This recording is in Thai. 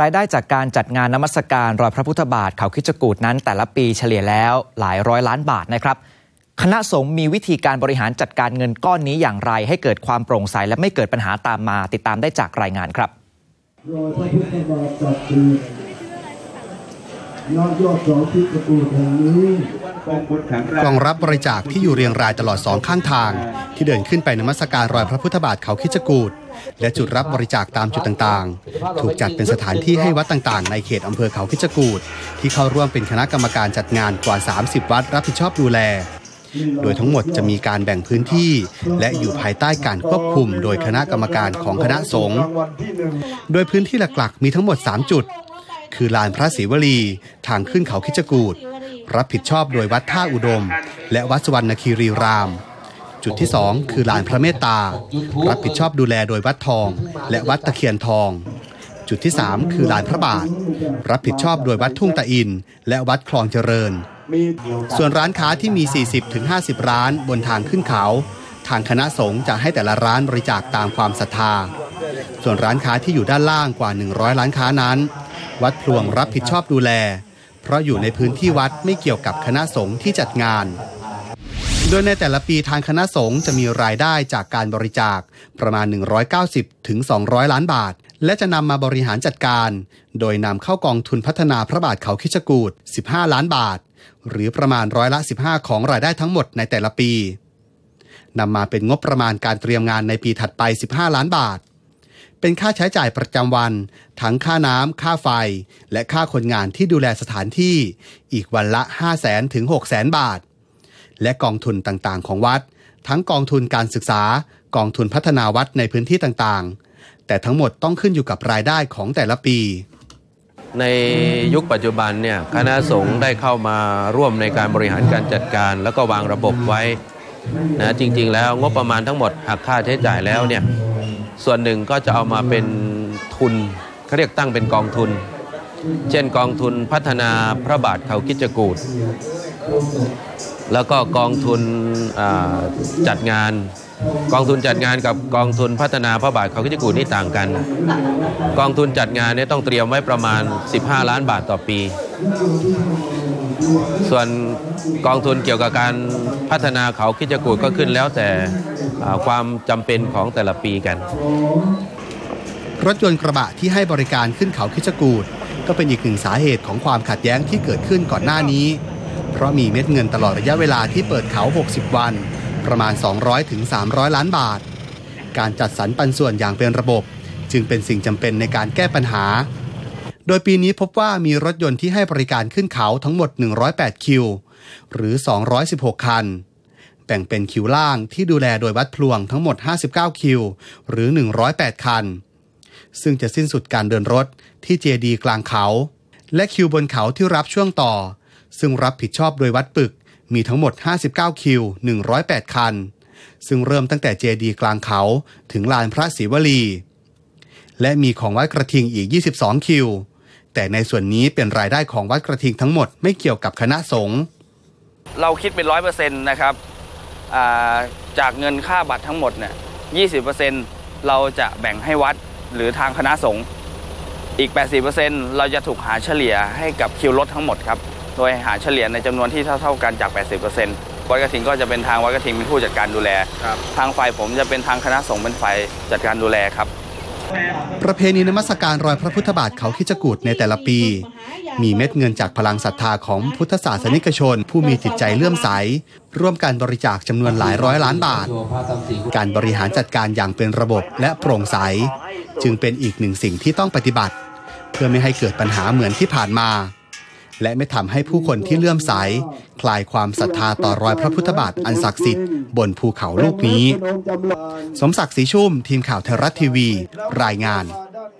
รายได้จากการจัดงานนมัสการรอยพระพุทธบาทเขาคิจกูดนั้นแต่ละปีเฉลี่ยแล้วหลายร้อยล้านบาทนะครับ คณะสงฆ์มีวิธีการบริหารจัดการเงินก้อนนี้อย่างไร ให้เกิดความโปร่งใสและไม่เกิดปัญหาตามมา ติดตามได้จากรายงานครับรอยพระพุทธบาทจัด คืนณยอดเสาที่ประตูแห่งนี้เป็นบุญแข็งแรงกล่องรับบริจาคที่อยู่เรียงรายตลอดสองข้างทาง ที่เดินขึ้นไปนมัสการรอยพระพุทธบาทเขาคิดจกูดและจุดรับบริจาคตามจุดต่างๆ ถูกจัดเป็นสถานที่ให้วัดต่างๆ ในเขตอำเภอเขาคิดจกูดที่เข้าร่วมเป็นคณะกรรมการจัดงานกว่า 30 วัดรับผิดชอบดูแล โดยทั้งหมดจะมีการแบ่งพื้นที่ และอยู่ภายใต้การควบคุม โดยคณะกรรมการของคณะสงฆ์รางวัลที่หนึ่งโดยพื้นที่หลักๆ มีทั้งหมด 3 จุด คือลานพระศรีวลี ทางขึ้นเขาคิจกูดรับผิดชอบโดยวัดท่าอุดม และวัดสวรรณคีรีราม จุดที่ 2 คือลานพระเมตตา รับผิดชอบดูแลโดยวัดทอง และวัดตะเคียนทอง จุดที่ 3 คือลานพระบาท รับผิดชอบโดยวัดทุ่งตะอิน และวัดคลองเจริญ ส่วนร้านค้าที่มี 40-50 ร้านบนทางขึ้นเขา ทางคณะสงฆ์จะให้แต่ละร้านบริจาคตามความศรัทธา ส่วนร้านค้าที่อยู่ด้านล่างกว่า 100 ร้านค้านั้น วัดพลวงรับผิดชอบดูแล เพราะอยู่ในพื้นที่วัดไม่เกี่ยวกับคณะสงฆ์ที่จัดงาน โดยในแต่ละปีทางคณะสงฆ์จะมีรายได้จากการบริจาคประมาณ 190ถึง200 ล้านบาท และจะนำมาบริหารจัดการ โดยนำเข้ากองทุนพัฒนาพระบาทเขาคิดจกูด15 ล้านบาท หรือประมาณร้อยละ 15 ของรายได้ทั้งหมดในแต่ละปีนำมาเป็นงบประมาณการเตรียมงานในปีถัดไป 15 ล้านบาท เป็นค่าใช้จ่ายประจำวัน ทั้งค่าน้ำค่าไฟ และค่าคนงานที่ดูแลสถานที่ อีกวันละ 5 0 0แสนถึง6 0แสนบาท และกองทุนต่างๆ ของวัด ทั้งกองทุนการศึกษากองทุนพัฒนาวัดในพื้นที่ต่างๆ แต่ทั้งหมดต้องขึ้นอยู่กับรายได้ของแต่ละปี ในยุคปัจจุบันเนี่ยคณะสงฆ์ได้เข้ามาร่วมในการบริหารการจัดการ แล้วก็วางระบบไว้นะจริง ๆ แล้วงบประมาณทั้งหมดหักค่าใช้จ่ายแล้วเนี่ย ส่วนหนึ่งก็จะเอามาเป็นทุนเขาเรียกตั้งเป็นกองทุน เช่นกองทุนพัฒนาพระบาทเขาคิจกูดแล้วก็กองทุนจัดงาน กองทุนจัดงานกับกองทุนพัฒนาพระบาทเขาคิดจกูดนี่ต่างกัน กองทุนจัดงานเนี่ยต้องเตรียมไว้ประมาณ 15 ล้านบาทต่อปี ส่วนกองทุนเกี่ยวกับการพัฒนาเขาคิดจกูดก็ขึ้นแล้วแต่ความจำเป็นของแต่ละปีกันรถยนต์กระบะที่ให้บริการขึ้นเขาคิดจกูดก็เป็นอีกหนึ่งสาเหตุของความขัดแย้งที่เกิดขึ้นก่อนหน้านี้ เพราะมีเม็ดเงินตลอดระยะเวลาที่เปิดเขา 60 วัน ประมาณ200ถึง300 ล้านบาท การจัดสรรปันส่วนอย่างเป็นระบบ จึงเป็นสิ่งจำเป็นในการแก้ปัญหา โดยปีนี้พบว่ามีรถยนต์ที่ให้บริการขึ้นเขาทั้งหมด 108 คิว หรือ 216 คัน แบ่งเป็นคิวล่างที่ดูแลโดยวัดพลวงทั้งหมด 59 คิว หรือ 108 คัน ซึ่งจะสิ้นสุดการเดินรถที่เจดีกลางเขา และคิวบนเขาที่รับช่วงต่อ ซึ่งรับผิดชอบโดยวัดปึก มีทั้งหมด 59 คิว 108 คัน ซึ่งเริ่มตั้งแต่เจดีกลางเขาถึงลานพระศรีวลี และมีของวัดกระทิงอีก 22 คิว แต่ในส่วนนี้เป็นรายได้ของวัดกระทิงทั้งหมดไม่เกี่ยวกับคณะสงฆ์เราคิดเป็นร้อยเปอร์เซ็นต์นะครับาจากเงินค่าบัตรทั้งหมดเนี่ยยี่สิบเปอร์เซ็นต์เราจะแบ่งให้วัดหรือทางคณะสงฆ์อีก 80%เราจะถูกหาเฉลี่ยให้กับคิวรถทั้งหมดครับ โดยหาเฉลี่ยในจำนวนที่เท่าๆกันจาก 80%วัดกระถินก็จะเป็นทางวัดกระถินเป็นผู้จัดการดูแล ทางฝ่ายผมจะเป็นทางคณะสงฆ์เป็นฝ่ายจัดการดูแลครับประเพณีนมัสการรอยพระพุทธบาทเขาคิดจกูดในแต่ละปี มีเม็ดเงินจากพลังศรัทธาของพุทธศาสนิกชน ผู้มีจิตใจเลื่อมใส ร่วมกันบริจาคจำนวนหลายร้อยล้านบาท การบริหารจัดการอย่างเป็นระบบและโปร่งใส จึงเป็นอีกหนึ่งสิ่งที่ต้องปฏิบัติ เพื่อไม่ให้เกิดปัญหาเหมือนที่ผ่านมา และไม่ทำให้ผู้คนที่เลื่อมใส คลายความศรัทธาต่อรอยพระพุทธบาทอันศักดิ์สิทธิ์บนภูเขาลูกนี้ สมศักดิ์ศรีชุ่ม ทีมข่าวไทยรัฐทีวี รายงานด้าน